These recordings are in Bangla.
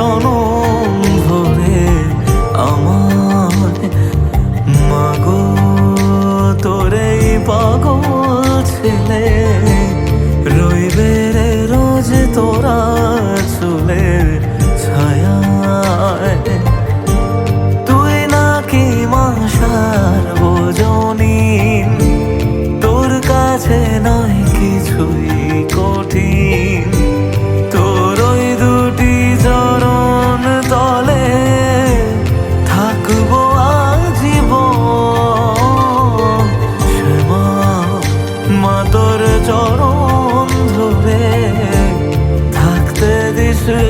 জনম ভরে আমার। মাগো তোরে পাগল ছেলে।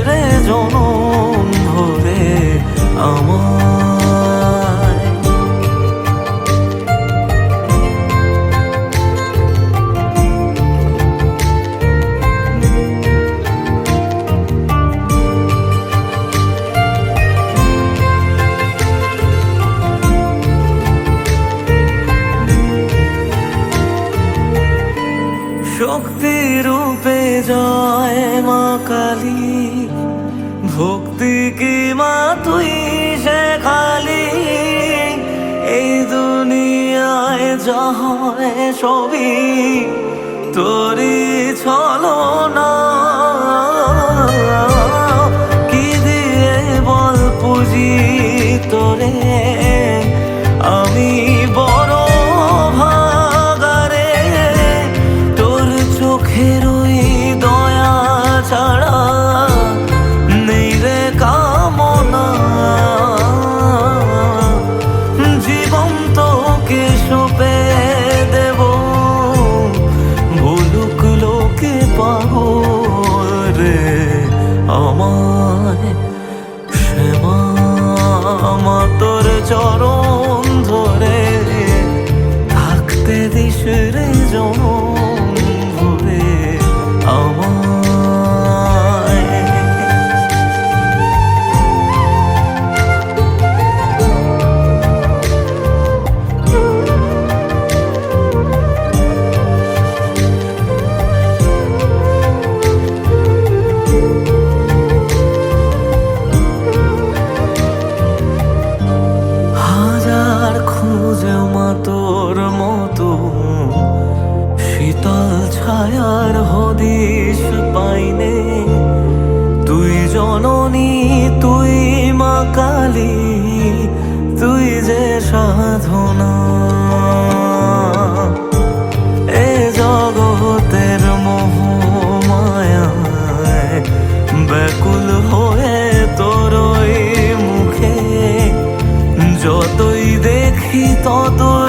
রে জনম ধরে আমার শক্তি রূপে জয় মা কালী। ভক্তি কি মা তুই সে খালি? এই দুনিয়ায় যহ ছবি তোরি ছয় চরণ ধরে থাকতে দিশরে জন ছায়ার হদিশ পাইনে। তুই জননী, তুই মা কালী, তুই যে সাধনা। এ জগতের মোহ মায়া ব্যাকুল হয়ে তোরই মুখে। যতই দেখি ততই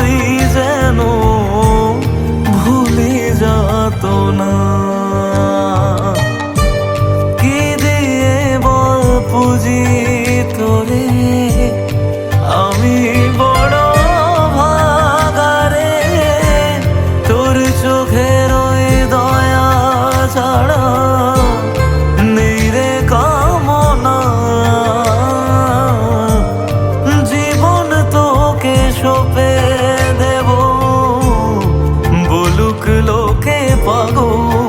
না লোকে পাগল